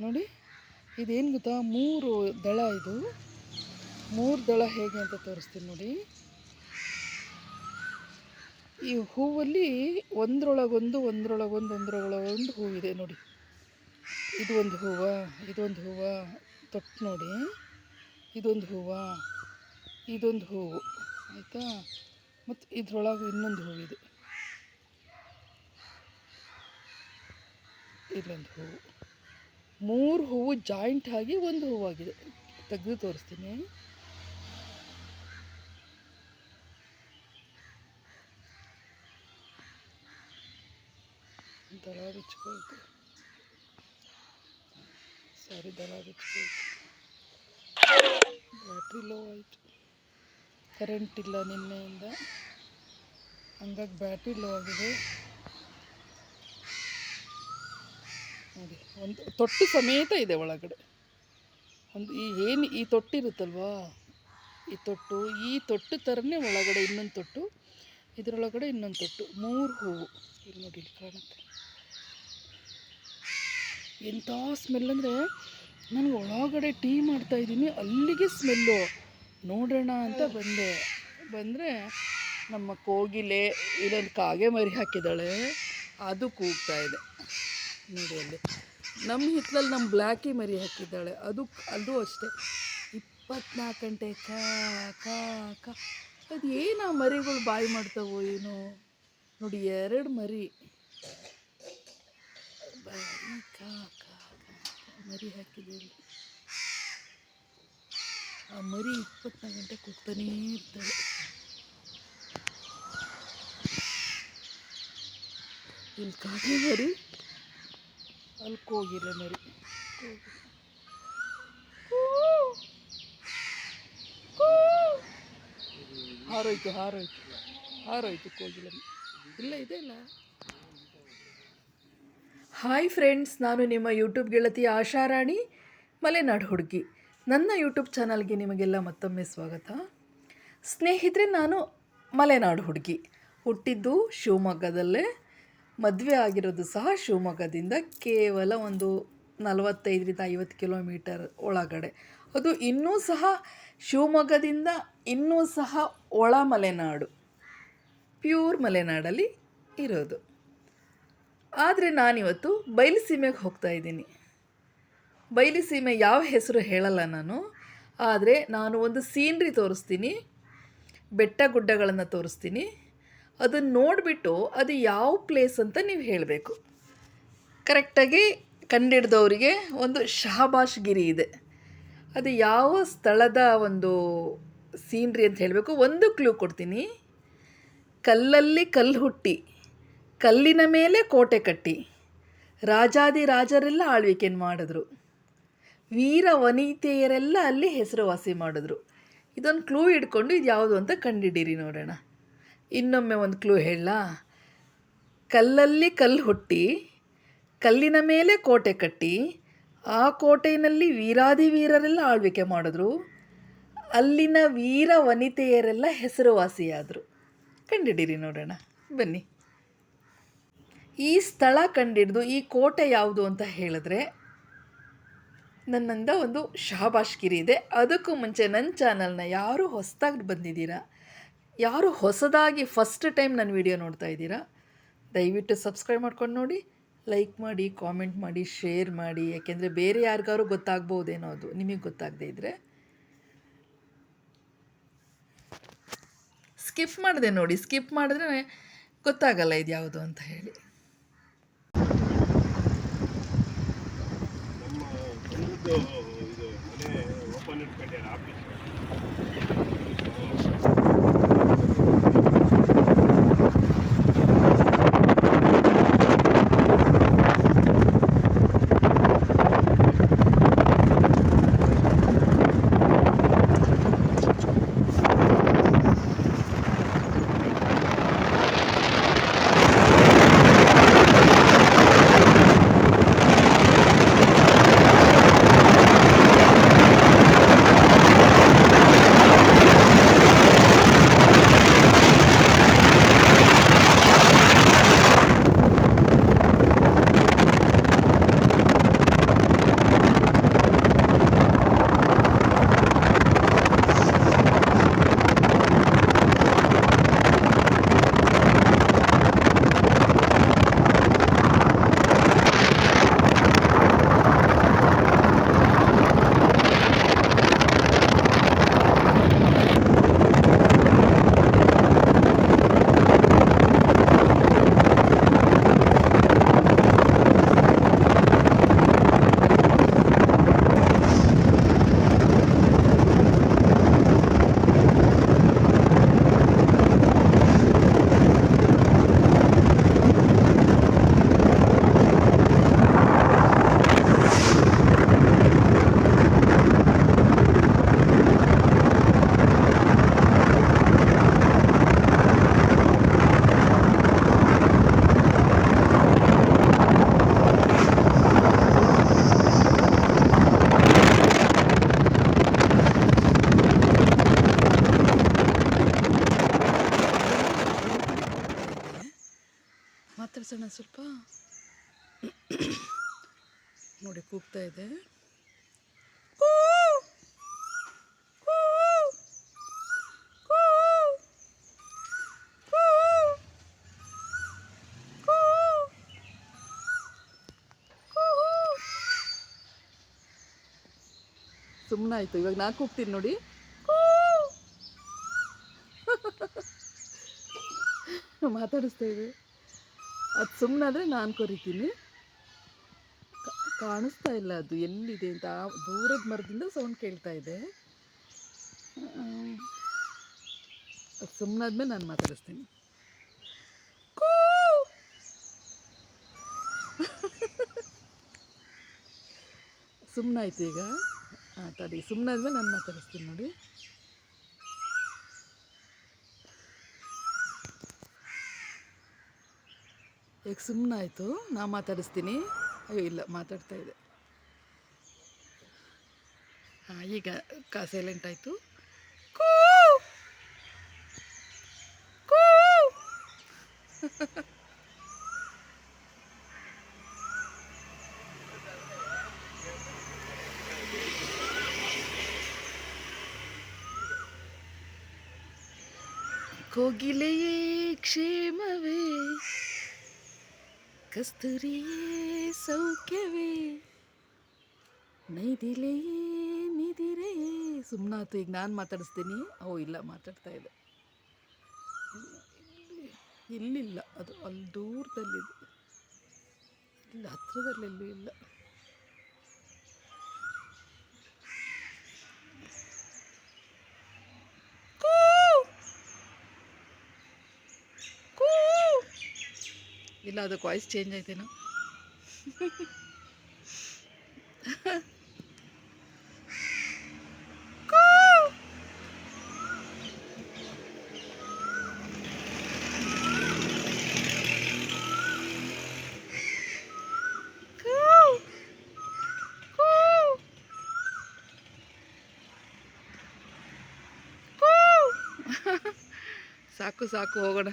ನೋಡಿ, ಇದೇನು ಗೊತ್ತಾ? ಮೂರು ದಳ ಇದು. ಮೂರು ದಳ ಹೇಗೆ ಅಂತ ತೋರಿಸ್ತೀನಿ ನೋಡಿ. ಈ ಹೂವಲ್ಲಿ ಒಂದ್ರೊಳಗೊಂದು ಒಂದ್ರೊಳಗೊಂದು ಒಂದ್ರೊಳಗೊಂದು ಹೂವಿದೆ ನೋಡಿ. ಇದು ಒಂದು ಹೂವ, ಇದೊಂದು ಹೂವ. ತೊಟ್ಟು ನೋಡಿ. ಇದೊಂದು ಹೂವ, ಇದೊಂದು ಹೂವು ಆಯಿತಾ? ಮತ್ತು ಇದ್ರೊಳಗೆ ಇನ್ನೊಂದು ಹೂವಿದೆ ಇಲ್ಲೊಂದು ಹೂವು ಮೂರು ಹೂವು ಜಾಯಿಂಟ್ ಆಗಿ ಒಂದು ಹೂವಾಗಿದೆ. ತೆಗೆದು ತೋರಿಸ್ತೀನಿ. ದಳ ಬಿಚ್ಕೊಳ್ತು ಸಾರಿ, ದಳ ಬಿಚ್ಕೊಳ್ತು ಬ್ಯಾಟ್ರಿ ಲೋ ಆಯಿತು. ಕರೆಂಟ್ ಇಲ್ಲ ನಿನ್ನೆಯಿಂದ. ಹಂಗಾಗಿ ಬ್ಯಾಟ್ರಿ ಲೋ ಆಗಿದೆ. ನೋಡಿ, ಒಂದು ತೊಟ್ಟು ಸಮೇತ ಇದೆ ಒಳಗಡೆ. ಒಂದು ಈ ಏನು ಈ ತೊಟ್ಟಿರುತ್ತಲ್ವಾ ಈ ತೊಟ್ಟು ಈ ತೊಟ್ಟು ಥರನೇ ಒಳಗಡೆ ಇನ್ನೊಂದು ತೊಟ್ಟು, ಇದರೊಳಗಡೆ ಇನ್ನೊಂದು ತೊಟ್ಟು, ಮೂರು ಹೂವು. ಇಲ್ಲಿ ನೋಡಿ, ಇಲ್ಲಿ ಕಾಣುತ್ತೆ. ಎಂಥ ಸ್ಮೆಲ್ ಅಂದರೆ ನಾನು ಒಳಗಡೆ ಟೀ ಮಾಡ್ತಾ ಇದ್ದೀನಿ, ಅಲ್ಲಿಗೆ ಸ್ಮೆಲ್ಲು ನೋಡೋಣ ಅಂತ ಬಂದೆ. ಬಂದರೆ ನಮ್ಮ ಕೋಗಿಲೆ, ಇಲ್ಲೊಂದು ಕಾಗೆ ಮರಿ ಹಾಕಿದ್ದಾಳೆ ಅದು ಕೂಗ್ತಾ ಇದೆ. ನೋಡಿ ಅಲ್ಲಿ. ನಮ್ಮ ಹಿತ್ತಲಲ್ಲಿ ನಮ್ಮ ಬ್ಲ್ಯಾಕಿ ಮರಿ ಹಾಕಿದ್ದಾಳೆ. ಅದು ಅದು ಅಷ್ಟೇ. ಇಪ್ಪತ್ನಾಲ್ಕು ಗಂಟೆ ಕಾ ಕಾ ಅದು ಏನು ಆ ಮರಿಗಳು ಬಾಯಿ ಮಾಡ್ತಾವೋ ಏನೋ. ನೋಡಿ ಎರಡು ಮರಿ. ಬಾಯಿ ಕಾ ಮರಿ ಹಾಕಿದೆ ಆ ಮರಿ ಇಪ್ಪತ್ನಾಲ್ಕು ಗಂಟೆ ಕೂಗ್ತಾನೇ ಇರ್ತಾಳೆ. ಇಲ್ಲಿ ಕಾಗೆ ಮರಿ. ಅಲ್ಲಿ ಮರಿ. ಹಾರೋಯ್ತು ಹಾರೋಯ್ತು. ಹಾರೋಯ್ತು ಇಲ್ಲ, ಇದೆ ಇಲ್ಲ. ಹಾಯ್ ಫ್ರೆಂಡ್ಸ್ ನಾನು ನಿಮ್ಮ ಯೂಟ್ಯೂಬ್ ಗೆಳತಿ ಆಶಾರಾಣಿ ಮಲೆನಾಡು ಹುಡುಗಿ. ನನ್ನ ಯೂಟ್ಯೂಬ್ ಚಾನಲ್ಗೆ ನಿಮಗೆಲ್ಲ ಮತ್ತೊಮ್ಮೆ ಸ್ವಾಗತ. ಸ್ನೇಹಿತರೆ, ನಾನು ಮಲೆನಾಡು ಹುಡುಗಿ. ಹುಟ್ಟಿದ್ದು ಶಿವಮೊಗ್ಗದಲ್ಲೇ. ಮದುವೆ ಆಗಿರೋದು ಸಹ ಶಿವಮೊಗ್ಗದಿಂದ ಕೇವಲ ಒಂದು ನಲವತ್ತೈದರಿಂದ ಐವತ್ತು ಕಿಲೋಮೀಟರ್ ಒಳಗಡೆ. ಅದು ಇನ್ನೂ ಸಹ ಶಿವಮೊಗ್ಗದಿಂದ ಇನ್ನೂ ಸಹ ಒಳ ಮಲೆನಾಡು, ಪ್ಯೂರ್ ಮಲೆನಾಡಲ್ಲಿ ಇರೋದು. ಆದರೆ ನಾನಿವತ್ತು ಬಯಲುಸೀಮೆಗೆ ಹೋಗ್ತಾ ಇದ್ದೀನಿ. ಬಯಲುಸೀಮೆ ಯಾವ ಹೆಸರು ಹೇಳಲ್ಲ ನಾನು, ಆದರೆ ನಾನು ಒಂದು ಸೀನ್ರಿ ತೋರಿಸ್ತೀನಿ, ಬೆಟ್ಟ ಗುಡ್ಡಗಳನ್ನು ತೋರಿಸ್ತೀನಿ. ಅದನ್ನು ನೋಡಿಬಿಟ್ಟು ಅದು ಯಾವ ಪ್ಲೇಸ್ ಅಂತ ನೀವು ಹೇಳಬೇಕು. ಕರೆಕ್ಟಾಗಿ ಕಂಡಿಡ್ದವರಿಗೆ ಒಂದು ಶಹಬಾಷ್ ಗಿರಿ ಇದೆ. ಅದು ಯಾವ ಸ್ಥಳದ ಒಂದು ಸೀನ್ರಿ ಅಂತ ಹೇಳಬೇಕು. ಒಂದು ಕ್ಲೂ ಕೊಡ್ತೀನಿ. ಕಲ್ಲಲ್ಲಿ ಕಲ್ಲು ಹುಟ್ಟಿ, ಕಲ್ಲಿನ ಮೇಲೆ ಕೋಟೆ ಕಟ್ಟಿ, ರಾಜಾದಿ ರಾಜರೆಲ್ಲ ಆಳ್ವಿಕೆಯನ್ನು ಮಾಡಿದ್ರು. ವೀರ ವನಿತೆಯರೆಲ್ಲ ಅಲ್ಲಿ ಹೆಸರುವಾಸಿ ಮಾಡಿದ್ರು. ಇದೊಂದು ಕ್ಲೂ ಹಿಡ್ಕೊಂಡು ಇದು ಯಾವುದು ಅಂತ ಕಂಡಿಡೀರಿ ನೋಡೋಣ. ಇನ್ನೊಮ್ಮೆ ಒಂದು ಕ್ಲೂ ಹೇಳಲಾ? ಕಲ್ಲಲ್ಲಿ ಕಲ್ಲು ಹುಟ್ಟಿ, ಕಲ್ಲಿನ ಮೇಲೆ ಕೋಟೆ ಕಟ್ಟಿ, ಆ ಕೋಟೆಯಲ್ಲಿ ವೀರಾದಿ ವೀರರೆಲ್ಲ ಆಳ್ವಿಕೆ ಮಾಡಿದ್ರು. ಅಲ್ಲಿನ ವೀರ ವನಿತೆಯರೆಲ್ಲ ಹೆಸರುವಾಸಿಯಾದರು. ಕಂಡಿಡೀರಿ ನೋಡೋಣ. ಬನ್ನಿ. ಈ ಸ್ಥಳ ಕಂಡಿಡ್ದು ಈ ಕೋಟೆ ಯಾವುದು ಅಂತ ಹೇಳಿದ್ರೆ, ನನ್ನಂದ ಒಂದು ಶಹಬಾಷ್ಗಿರಿ ಇದೆ. ಅದಕ್ಕೂ ಮುಂಚೆ ನನ್ನ ಚಾನಲ್ನ ಯಾರು ಹೊಸದಾಗಿ ಬಂದಿದ್ದೀರಾ? ಯಾರು ಹೊಸದಾಗಿ ಫಸ್ಟ್ ಟೈಮ್ ನನ್ನ ವಿಡಿಯೋ ನೋಡ್ತಾ ಇದ್ದೀರಾ, ದಯವಿಟ್ಟು ಸಬ್ಸ್ಕ್ರೈಬ್ ಮಾಡ್ಕೊಂಡು ನೋಡಿ ಲೈಕ್ ಮಾಡಿ ಕಾಮೆಂಟ್ ಮಾಡಿ ಶೇರ್ ಮಾಡಿ, ಯಾಕೆಂದರೆ ಬೇರೆ ಯಾರಿಗಾರು ಗೊತ್ತಾಗ್ಬೋದೇನೋ ಅದು ನಿಮಗೆ ಗೊತ್ತಾಗದೇ ಇದ್ದರೆ ಸ್ಕಿಪ್ ಮಾಡಿದೆ ನೋಡಿ ಸ್ಕಿಪ್ ಮಾಡಿದ್ರೆ ಗೊತ್ತಾಗಲ್ಲ ಇದು ಯಾವುದು ಅಂತ ಹೇಳಿ. ನೋಡಿ ಕೂಗ್ತಾ ಇದೆ. ಸುಮ್ಮನಾಯ್ತು ಇವಾಗ ನಾ ಕೂಗ್ತೀನಿ ನೋಡಿ. ಮಾತಾಡಿಸ್ತಾ ಇದೆ. ಅದು ಸುಮ್ಮನಾದ್ರೆ ನಾನು ಕೊರಿತೀನಿ. ಕಾಣಿಸ್ತಾ ಇಲ್ಲ ಅದು ಎಲ್ಲಿದೆ ಅಂತ. ದೂರದ ಮರದಿಂದ ಸೌಂಡ್ ಕೇಳ್ತಾ ಇದೆ. ಸುಮ್ಮನಾದ್ಮೇಲೆ ನಾನು ಮಾತಾಡಿಸ್ತೀನಿ. ಸುಮ್ಮನಾಯ್ತು ಈಗ. ತಡಿ ಸುಮ್ಮನಾದ್ಮೇಲೆ ನಾನು ಮಾತಾಡಿಸ್ತೀನಿ ನೋಡಿ. ಈಗ ಸುಮ್ಮನಾಯಿತು ನಾ ಮಾತಾಡಿಸ್ತೀನಿ. ಇಲ್ಲ ಮಾತಾಡ್ತಾ ಇದೆ. ಹಾಂ ಈಗ ಕಾ ಸೈಲೆಂಟ್ ಆಯಿತು. ಕೋಗಿಲೆಯೇ ಕ್ಷೇಮವೇ? ಕಸ್ತೂರಿಯೇ ಸೌಖ್ಯವೇ. ನೈದಿಲೇ ನಿದಿರೇ. ಸುಮ್ಮನಾತು ಈಗ ನಾನು ಮಾತಾಡಿಸ್ತೀನಿ. ಓ, ಇಲ್ಲ, ಮಾತಾಡ್ತಾ ಇದೆ. ಇಲ್ಲಿಲ್ಲ ಅದು ಅಲ್ಲಿ ದೂರದಲ್ಲಿದೆ. ಇಲ್ಲ, ಹತ್ರದಲ್ಲೆಲ್ಲೂ ಇಲ್ಲ. ಇಲ್ಲ ಅದಕ್ಕೆ ವಾಯ್ಸ್ ಚೇಂಜ್ ಆಯ್ತೇನೋ. ಸಾಕು ಸಾಕು ಹೋಗೋಣ.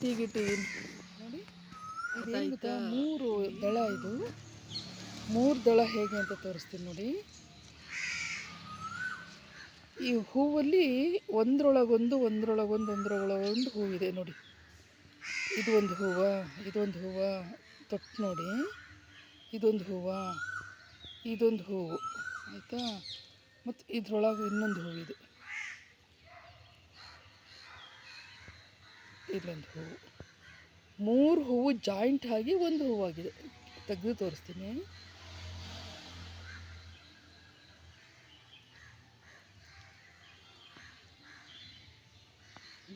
ಟೀಗಿ ಗಿಟ್ಟಿ ನೋಡಿ ಮೂರು ದಳ ಇದು. ಮೂರು ದಳ ಹೇಗೆ ಅಂತ ತೋರಿಸ್ತೀನಿ ನೋಡಿ. ಈ ಹೂವಲ್ಲಿ ಒಂದ್ರೊಳಗೊಂದು ಒಂದ್ರೊಳಗೊಂದು ಒಂದ್ರೊಳಗೊಂದು ಹೂವಿದೆ ನೋಡಿ. ಇದು ಒಂದು ಹೂವ ಇದೊಂದು ಹೂವ. ತೊಟ್ಟು ನೋಡಿ. ಇದೊಂದು ಹೂವ ಇದೊಂದು ಹೂವು. ಆಯಿತಾ? ಮತ್ತು ಇದ್ರೊಳಗೆ ಇನ್ನೊಂದು ಹೂವಿದೆ ಇಲ್ಲೊಂದು ಹೂವು ಮೂರು ಹೂವು ಜಾಯಿಂಟ್ ಆಗಿ ಒಂದು ಹೂವಾಗಿದೆ. ತೆಗೆದು ತೋರಿಸ್ತೀನಿ.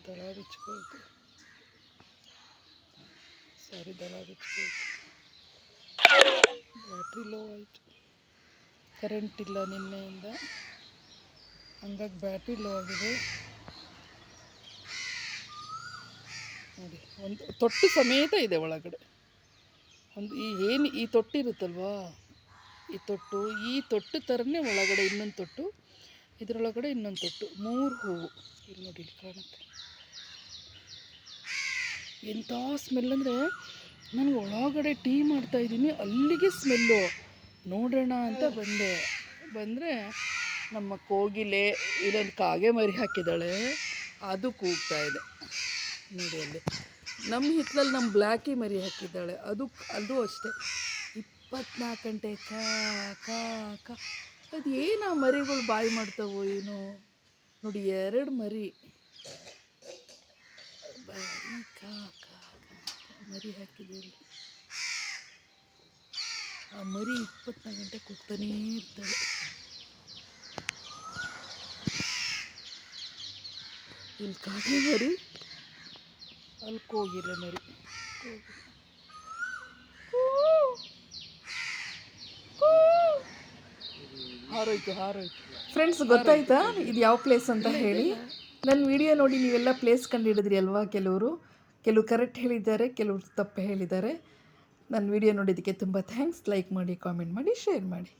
ದಳ ಬಿಚ್ಕೊಳ್ತು. ಸಾರಿ, ದಳ ಬಿಚ್ಕೊಳ್ತು. ಬ್ಯಾಟ್ರಿ ಲೋ ಆಯಿತು. ಕರೆಂಟ್ ಇಲ್ಲ ನಿನ್ನೆಯಿಂದ. ಹಂಗಾಗಿ ಬ್ಯಾಟ್ರಿ ಲೋ ಆಗಿದೆ. ನೋಡಿ, ಒಂದು ತೊಟ್ಟು ಸಮೇತ ಇದೆ ಒಳಗಡೆ. ಒಂದು ಈ ಏನು ಈ ತೊಟ್ಟಿ ಇರುತ್ತಲ್ವಾ? ಈ ತೊಟ್ಟು ಈ ತೊಟ್ಟು ಥರನೇ ಒಳಗಡೆ ಇನ್ನೊಂದು ತೊಟ್ಟು, ಇದರೊಳಗಡೆ ಇನ್ನೊಂದು ತೊಟ್ಟು, ಮೂರು ಹೂವು. ಇಲ್ಲಿ ನೋಡಿ, ಇಲ್ಲಿ ಕಾಣುತ್ತೆ. ಎಂಥ ಸ್ಮೆಲ್ ಅಂದರೆ ನಾನು ಒಳಗಡೆ ಟೀ ಮಾಡ್ತಾ ಇದ್ದೀನಿ, ಅಲ್ಲಿಗೆ ಸ್ಮೆಲ್ಲು ನೋಡೋಣ ಅಂತ ಬಂದೆ. ಬಂದರೆ ನಮ್ಮ ಕೋಗಿಲೆ ಇಲ್ಲೊಂದು ಕಾಗೆ ಮರಿ ಹಾಕಿದ್ದಾಳೆ, ಅದು ಕೂಗ್ತಾ ಇದೆ. ನೋಡಿ ಅಲ್ಲಿ. ನಮ್ಮ ಹಿತ್ತಲಲ್ಲಿ ನಮ್ಮ ಬ್ಲ್ಯಾಕಿ ಮರಿ ಹಾಕಿದ್ದಾಳೆ. ಅದು ಅದು ಅಷ್ಟೇ. ಇಪ್ಪತ್ನಾಲ್ಕು ಗಂಟೆ ಕಾ ಕಾ ಕಾ. ಅದು ಏನು ಆ ಮರಿಗಳು ಬಾಯಿ ಮಾಡ್ತಾವೋ ಏನೋ. ನೋಡಿ ಎರಡು ಮರಿ. ಕಾ ಕಾ ಮರಿ ಹಾಕಿದೆ ಇಲ್ಲಿ ಆ ಮರಿ ಇಪ್ಪತ್ನಾಲ್ಕು ಗಂಟೆ ಕೂಗ್ತಾನೇ ಇರ್ತಾಳೆ. ಇಲ್ಲಿ ಕಾಗೆ ಮರಿ. ಅಲ್ಲಿ ಕೋಗಿಲ್ಲ ಮರಿ. ಹಾರೋಯ್ತು ಹಾರೋಯ್ತು ಫ್ರೆಂಡ್ಸ್ ಗೊತ್ತಾಯ್ತಾ? ಇದು ಯಾವ ಪ್ಲೇಸ್ ಅಂತ ಹೇಳಿ. ನನ್ನ ವಿಡಿಯೋ ನೋಡಿ ನೀವೆಲ್ಲ ಪ್ಲೇಸ್ ಕಂಡು ಹಿಡಿದ್ರಿ ಅಲ್ವಾ ಕೆಲವರು? ಕೆಲವು ಕರೆಕ್ಟ್ ಹೇಳಿದ್ದಾರೆ ಕೆಲವರು ತಪ್ಪು ಹೇಳಿದ್ದಾರೆ. ನನ್ನ ವಿಡಿಯೋ ನೋಡಿದ್ದಕ್ಕೆ ತುಂಬ ಥ್ಯಾಂಕ್ಸ್ ಲೈಕ್ ಮಾಡಿ ಕಾಮೆಂಟ್ ಮಾಡಿ ಶೇರ್ ಮಾಡಿ.